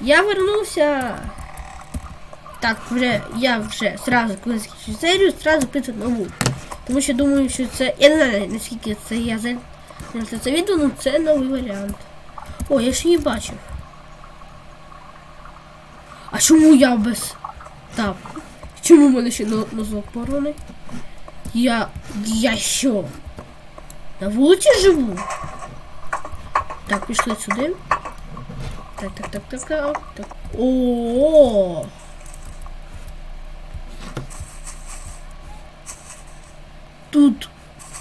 Я вернувся. Так, вже я вже зразу, коли закінчу серію, зразу прийду нову. Тому що думаю, що це. Я не знаю, наскільки це я за це відео, ну це новий варіант. О, я ж її бачив. А чому я без тапку? Чому в мене ще нозок пороний? Я. Я що? На вулиці живу? Так, пішли сюди. Так, так, так, так, так. так. О. Тут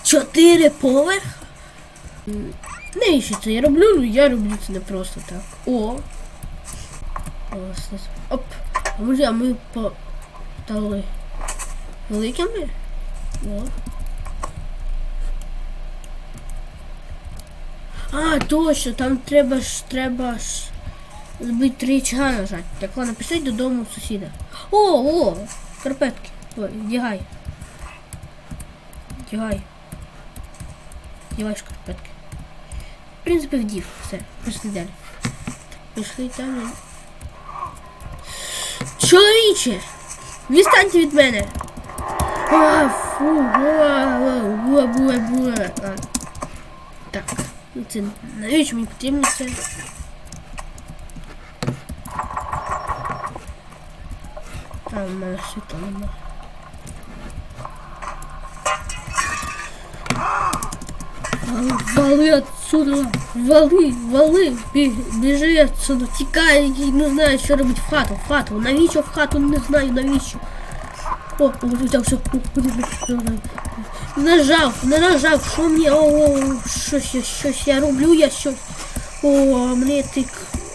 чотири поверх. М, Навіщо це я роблю? Ну я роблю це не просто так. О. Ось. Оп. А може, а ми стали великими? О. А, точно, там треба ж, треба ж збити три чага нажати. Так ладно, пішли додому сусіда. О, о, карпетки. Ой, вдягай. Вдягай. Вдягай шкарпетки. В принципі, вдів. Все, пішли далі. Пішли далі. Чоловіче! Відстаньте від мене! А, фу, буа, буа, буа, буа. А. Так, ну це навіщо мені потрібно це? А, в мене світла нема. Вали отсюда, вали, вали, бі- біжи отсюда, тікай, не знаю, що робити в хату, в хату, навіщо в хату, не знаю, навіщо. О, взяв все, нажав, не нажав, що мені, о, щось, я- щось я роблю, я щось. О,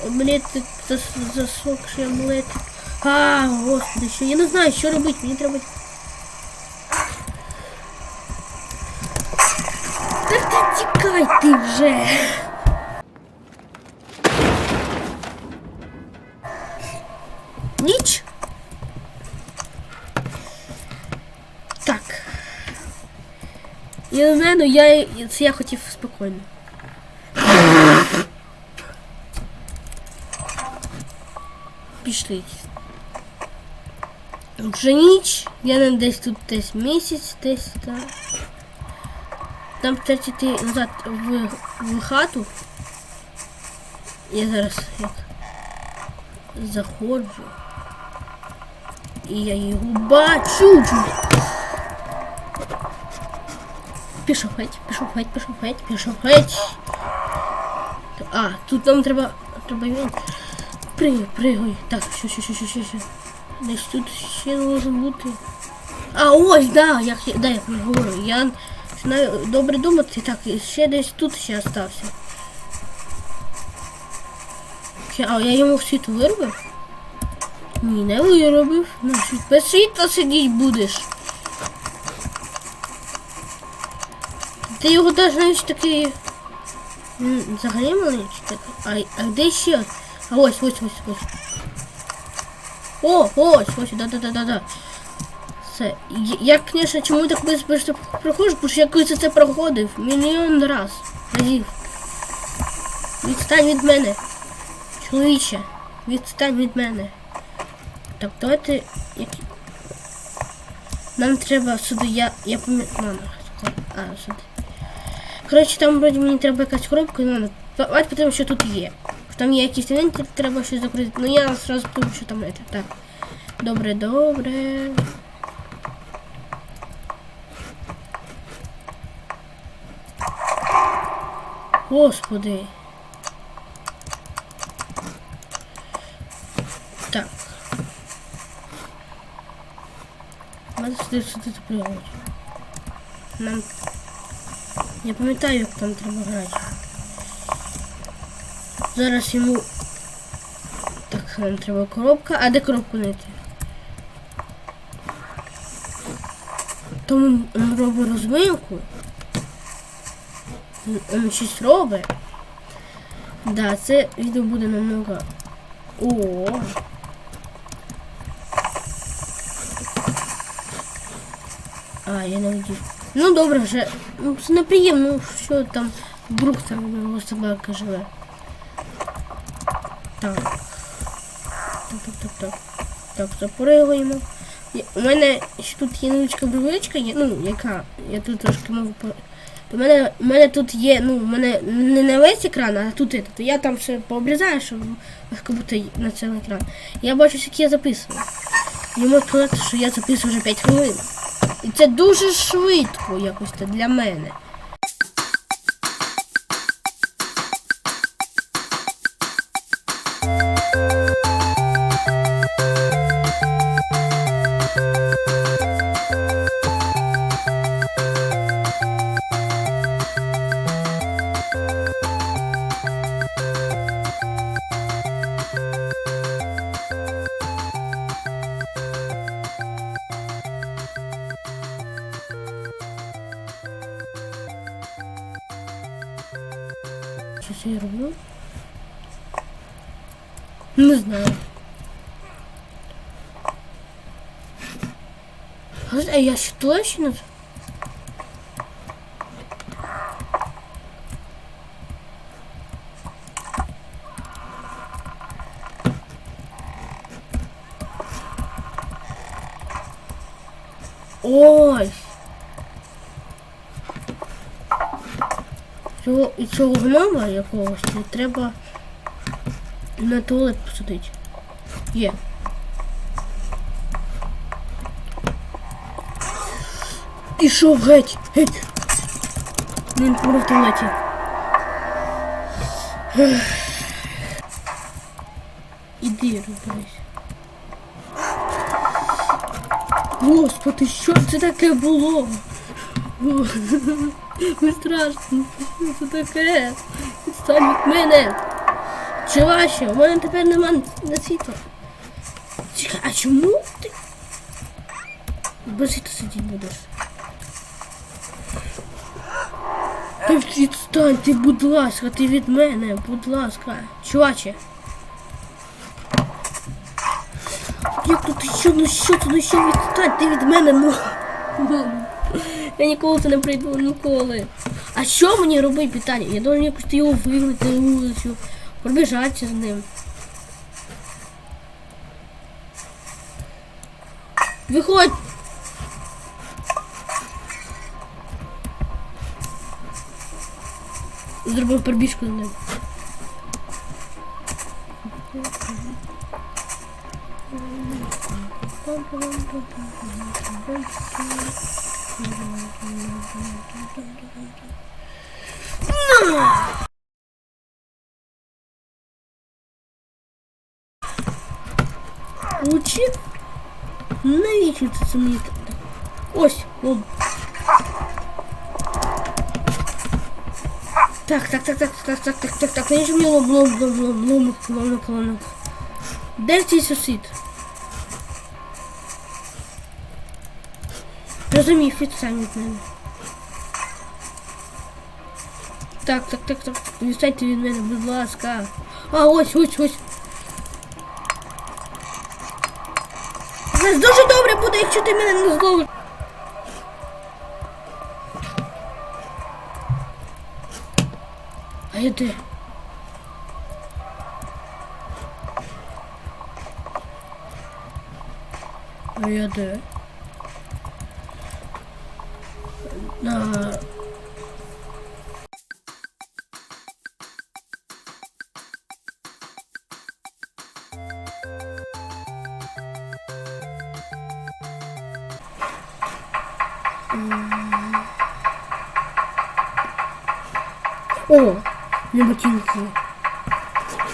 амулетик, зас- засохший амулетик. А, господи, що, я не знаю, що робити, мені треба Так ти тікай ти вже. Ніч. Так. Я не знаю, ну я це я хотів спокійно. Пішли. Вже ніч, я не десь тут десь місяць, десь так. Там треба йти назад в, в хату. Я зараз як заходжу. І я його бачу. Пішов геть, пішов геть, пішов геть, пішов геть. А, тут нам треба. Треба. Пригай, пригай. Так, що, що, що, що, що, що. Десь тут ще должен бути. А, ось, да, я, да, я говорю. Я починаю добре думати. Так, ще десь тут ще остався. А, я йому світло виробив? Ні, не виробив. Ну, світ- без світла сидіть будеш. Ти його навіть такий. Взагалі маленький так. А, а де ще? А ось, ось, ось, ось. О, ось, ось, да-да-да-да-да. Все. Я, конечно, чому так швидко проходжу, тому що я колись це проходив мільйон раз. Разів. Відстань від мене. Чоловіче, відстань від мене. Так, давайте. Нам треба сюди, я. Я пам'ятаю. А, сюди. Коротше, там вроді мені треба якась коробка, ну, давайте подивимося, що тут є. Там є якісь елементи, треба щось закрити. Ну я зразу подумаю, що там це. Так. Добре, добре. Господи. Так. Надо сюди сюди запрягати. Нам. Я пам'ятаю, як там треба грати. Зараз йому. Так, нам треба коробка. А де коробку знайти? Тому він робить розминку. Він- щось робить. Да, це відео буде намного. О. А, я не вдів. Ну добре, вже. Ну, це неприємно, що там Брук там собака живе. Так. так, так, так, так. Так, запоригуємо. У мене ще тут є невеличка бревичка, є, ну, яка, я тут трошки можу по... У мене, у мене тут є, ну, у мене не на весь екран, а тут этот. Я там все пообрізаю, щоб бути на цілий екран. Я бачу, скільки я записую. І можу сказати, що я записую вже 5 хвилин. І це дуже швидко якось для мене. Це я роблю? Не знаю. А я ще точно? Ой. Цього, і цього гнома якогось треба на туалет посадити. Є. Пішов геть, геть. Він помер в туалеті. Іди, розберись. Господи, що це таке було? Не страшно. Це таке? Відстань від мене. Чи ваше? У мене тепер нема на світла. Чекай, а чому ти? Без світла сидіти будеш. Та відстань ти, будь ласка, ти від мене, будь ласка. Чуваче. Як тут ти що, ну що ти, ну що відстань, ти від мене, ну. Я ніколи це не прийду, ніколи. А що мені робити питання? Я должен якось його вигнати на вулицю, пробіжатися з ним. Виходь! Зробив пробіжку з ним. Учи? Навіщо це це мені так? Ось, лоб. Так, так, так, так, так, так, так, так, так, навіщо мені лоб, лоб, лоб, лоб, ломик, ломик, ломик. Де цей сусід? Розумів, відстань від мене. Так, так, так, так. Відстаньте від мене, будь ласка. А, ось, ось, ось. Знаєш, дуже добре буде, якщо ти мене не зловиш. А де? А я де? На... О, не ботинки.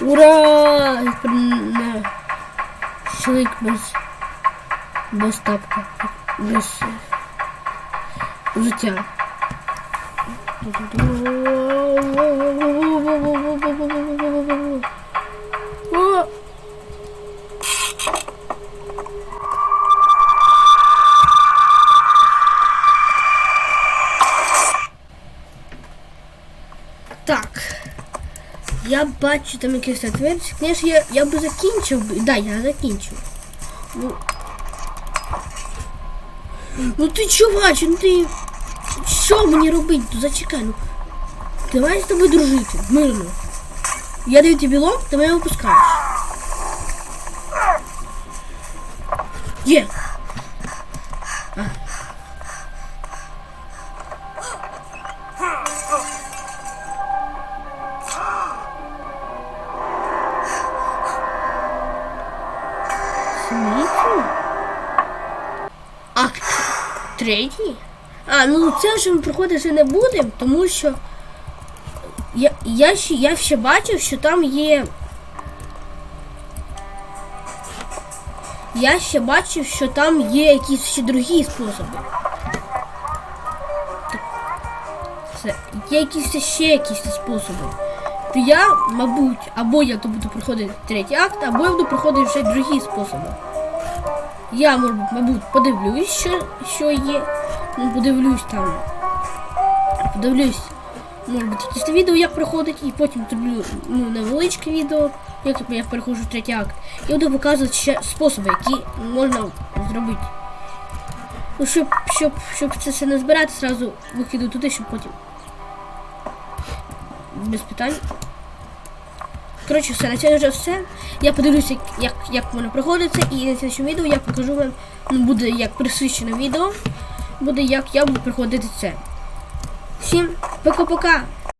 Ура! Не. Чоловік без... Без тапка. Без... Життя. О! Так. Я бачу там якийсь ответ. Звісно, я, я би закінчив. Да, я закінчив. Ну. Ну ти чувач, ну ти. Що мені робити? Ну, Зачекай, ну. Давай з тобою дружити, мирно. Я даю тобі лоб, ти мене А, ну це вже ми проходити не будемо, тому що я, я, ще, я ще бачив, що там є. Я ще бачив, що там є якісь ще другі способи. Це, є якісь ще якісь способи. То я, мабуть, або я то буду проходити третій акт, або я буду проходити вже другі способи. Я, мабуть, подивлюсь, що, що є. Ну, подивлюсь там. Подивлюсь, може бути, якісь відео, як проходить, і потім зроблю ну, невеличке відео, як я переходжу третій акт. І буду показувати ще способи, які можна зробити. Ну, щоб, щоб, щоб це все не збирати, зразу викидаю туди, щоб потім. Без питань. Коротше, все, на цьому вже все. Я подивлюся, як, як, воно проходиться, і на цьому відео я покажу вам, ну, буде як присвячене відео, буде як я буду проходити це. Всім пока-пока!